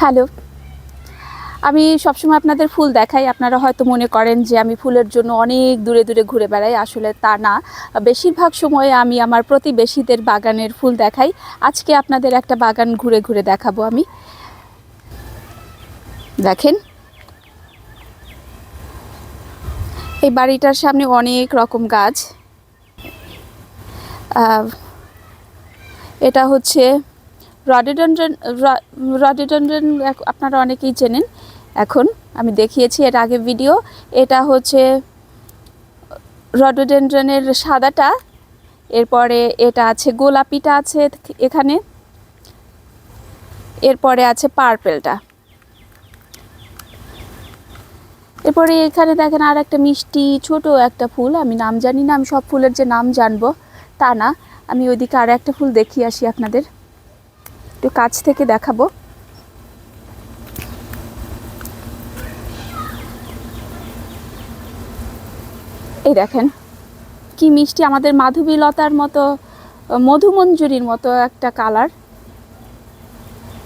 Hello. আমি সবসময় আপনাদের ফুল দেখাই। আপনারা হয়তো মনে করেন যে আমি ফুলের জন্য অনেক দূরে দূরে ঘুরে বেড়াই। আসলে তা না। বেশিরভাগ সময়ে আমি আমার প্রতিবেশীদের বাগানের ফুল দেখাই। আজকে আপনাদের একটা বাগান ঘুরে ঘুরে দেখাবো আমি। দেখেন। এই বাড়িটার সামনে অনেক রকম গাছ। এটা হচ্ছে রডেডন্ড্রন রডেডন্ড্রন আপনারা অনেকেই চেনেন। এখন আমি দেখিয়েছি এর আগে ভিডিও এটা হচ্ছে রডোডেন্ড্রনের সাদাটা। এরপরে এটা আছে, গোলাপিটা আছে এখানে। এরপরে আছে পার্পেলটা এরপরে এখানে দেখেন আর একটা মিষ্টি, ছোট একটা ফুল। আমি নাম জানি না, আমি সব ফুলের যে নাম জানব তা না। আমি ওইদিকে আর একটা ফুল দেখিয়ে আসি আপনাদের। একটু কাছ থেকে দেখাবো। এই দেখেন, কি মিষ্টি আমাদের মাধবী লতার মতো, মধুমঞ্জুরির মতো একটা কালার।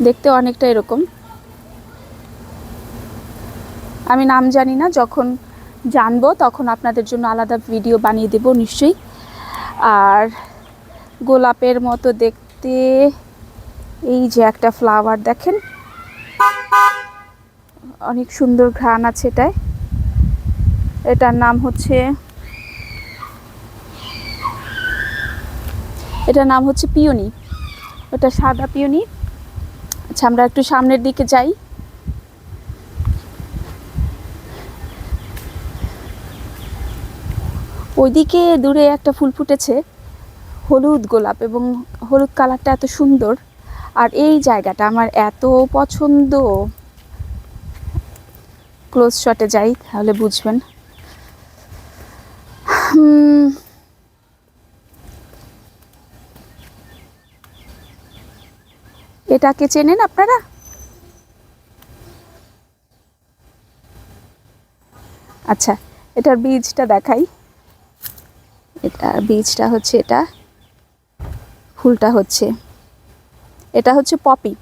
দেখতে অনেকটা এরকম। আমি নাম জানি না, যখন জানব তখন আপনাদের জন্য আলাদা ভিডিও বানিয়ে দেব নিশ্চয়ই। আর গোলাপের মতো দেখতে এই যে একটা ফ্লাওয়ার দেখেন। অনেক সুন্দর ঘ্রাণ আছে এটায়। এটার নাম হচ্ছে এটার নাম হচ্ছে পিওনি। ওটা সাদা পিওনি। আচ্ছা আমরা একটু সামনের দিকে যাই। ওইদিকে দূরে একটা ফুল ফুটেছে, হলুদ গোলাপ এবং হলুদ কালারটা এত সুন্দর। আর এই জায়গাটা আমার এত পছন্দ। ক্লোজ শটে যাই, তাহলে বুঝবেন। এটাকে চেনেন আপনারা? আচ্ছা এটার বীজটা দেখাই। এটার বীজটা হচ্ছে এটা। ফুলটা হচ্ছে। এটা হচ্ছে পপি।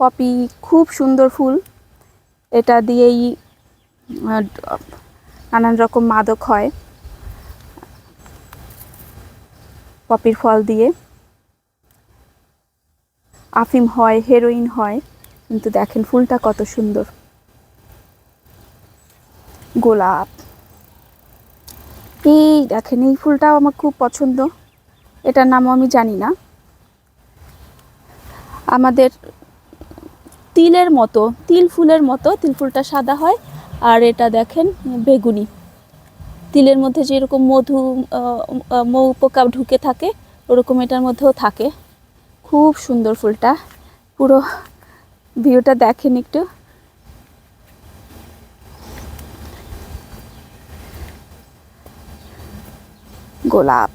পপি খুব সুন্দর ফুল। এটা দিয়েই নানান রকম মাদক হয়। পপির ফল দিয়ে। আফিম হয়, হেরোইন হয়, কিন্তু দেখেন ফুলটা কত সুন্দর। গোলাপ। এই দেখেন, এই ফুলটাও আমার খুব পছন্দ। এটার নামও আমি জানি না। আমাদের তিলের মতো, তিল ফুলের মতো, তিল ফুলটা সাদা হয়। আর এটা দেখেন, বেগুনি। তিলের মধ্যে যেরকম মধু মৌ পোকা ঢুকে থাকে, ওরকম এটার মধ্যেও থাকে। খুব সুন্দর ফুলটা। পুরো ভিউটা দেখেন একটু। গোলাপ।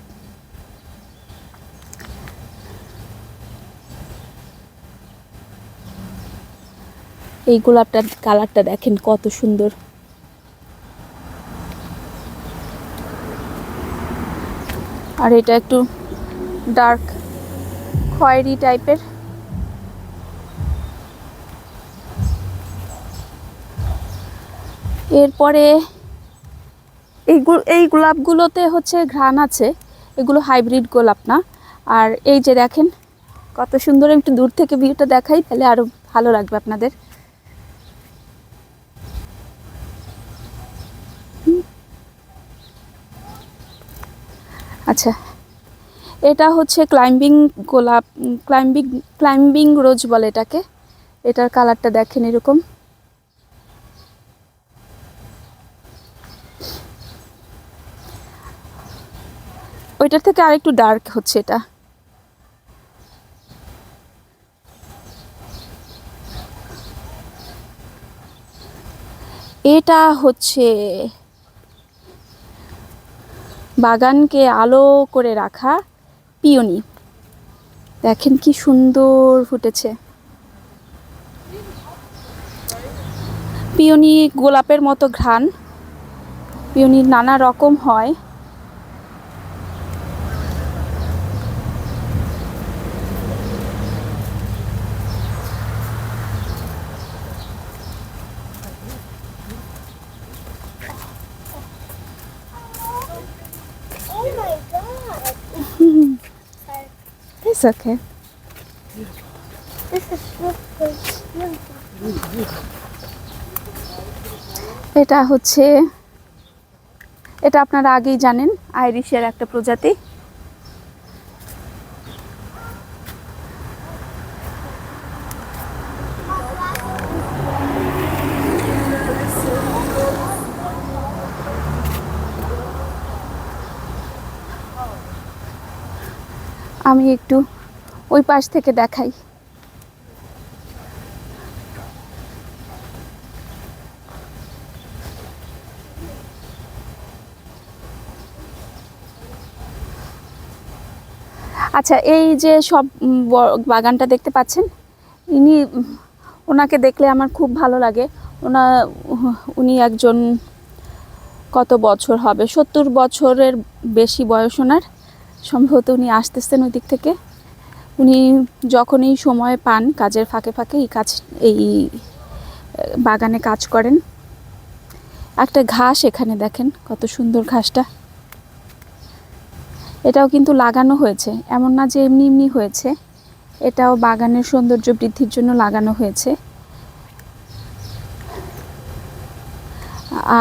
এই গোলাপটার কালারটা দেখেন কত সুন্দর। আর এটা একটু ডার্ক খয়েরি টাইপের। এরপরে এই এই গোলাপগুলোতে হচ্ছে ঘ্রাণ আছে, এগুলো হাইব্রিড গোলাপ না। আর এই যে দেখেন, কত সুন্দর একটু দূর থেকে ভিউটা দেখাই, তাহলে আরও ভালো লাগবে আপনাদের। আচ্ছা। এটা হচ্ছে ক্লাইম্বিং গোলাপ ক্লাইম্বিং ক্লাইম্বিং রোজ বলে এটাকে। এটার কালারটা দেখেন এরকম। ওইটার থেকে আরেকটু ডার্ক হচ্ছে এটা। এটা হচ্ছে বাগানকে আলো করে রাখা পিওনি। দেখেন কি সুন্দর ফুটেছে। পিওনি গোলাপের মতো ঘ্রাণ। পিওনি নানা রকম হয়। It's okay. এটা হচ্ছে এটা আপনারা আগেই জানেন আইরিশের একটা প্রজাতি আমি একটু ওই পাশ থেকে দেখাই। আচ্ছা এই যে সব বাগানটা দেখতে পাচ্ছেন? ইনি, ওনাকে দেখলে আমার খুব ভালো লাগে। ওনা, উনি একজন কত বছর হবে? সত্তর বছরের বেশি বয়স ওনার। সম্ভবত উনি আসতেছেন ওই দিক থেকে। উনি যখনই সময় পান কাজের ফাঁকে ফাঁকে এই কাজ, এই বাগানে কাজ করেন। একটা ঘাস এখানে দেখেন, কত সুন্দর ঘাসটা। এটাও কিন্তু লাগানো হয়েছে, এমন না যে এমনি এমনি হয়েছে। এটাও বাগানের সৌন্দর্য বৃদ্ধির জন্য লাগানো হয়েছে।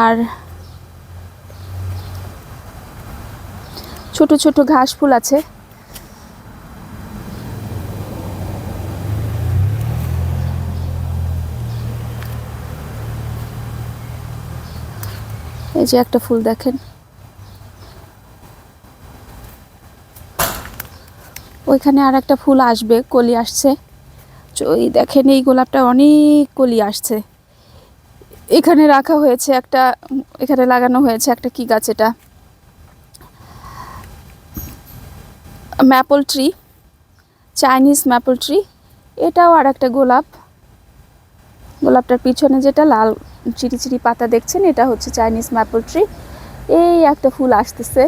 আর ছোট ছোট ঘাস ফুল আছে। এই যে একটা ফুল দেখেন। ওইখানে আর একটা ফুল আসবে, কলি আসছে। এই দেখেন, এই গোলাপটা অনেক কলি আসছে। এখানে রাখা হয়েছে একটা, এখানে লাগানো হয়েছে একটা কি গাছ এটা? Maple tree, Chinese maple tree, এটাও আর একটা গোলাপ। গোলাপটার পিছনে যেটা লাল চিরি চিরি পাতা দেখছেন, এটা হচ্ছে চাইনিজ ম্যাপল ট্রি। এই একটা ফুল আসতেছে।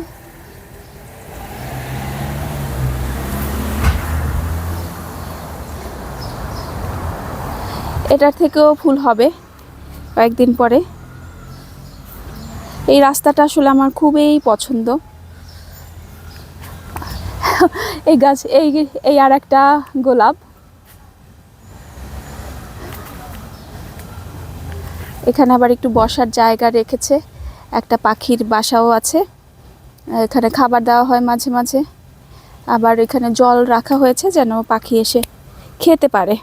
এটার থেকেও ফুল হবে কয়েকদিন পরে। এই রাস্তাটা আসলে আমার খুবই পছন্দ। এই গাছ, এই এই আর একটা গোলাপ। এখানে আবার একটু বসার জায়গা রেখেছে, একটা পাখির বাসাও আছে। এখানে খাবার দেওয়া হয় মাঝে মাঝে। আবার এখানে জল রাখা হয়েছে যেন পাখি এসে খেতে পারে।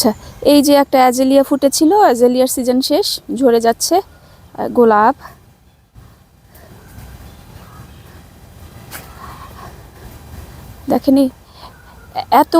আচ্ছা এই যে একটা অ্যাজেলিয়া ফুটেছিল অ্যাজেলিয়ার সিজন শেষ ঝরে যাচ্ছে গোলাপ। দেখেনি? এত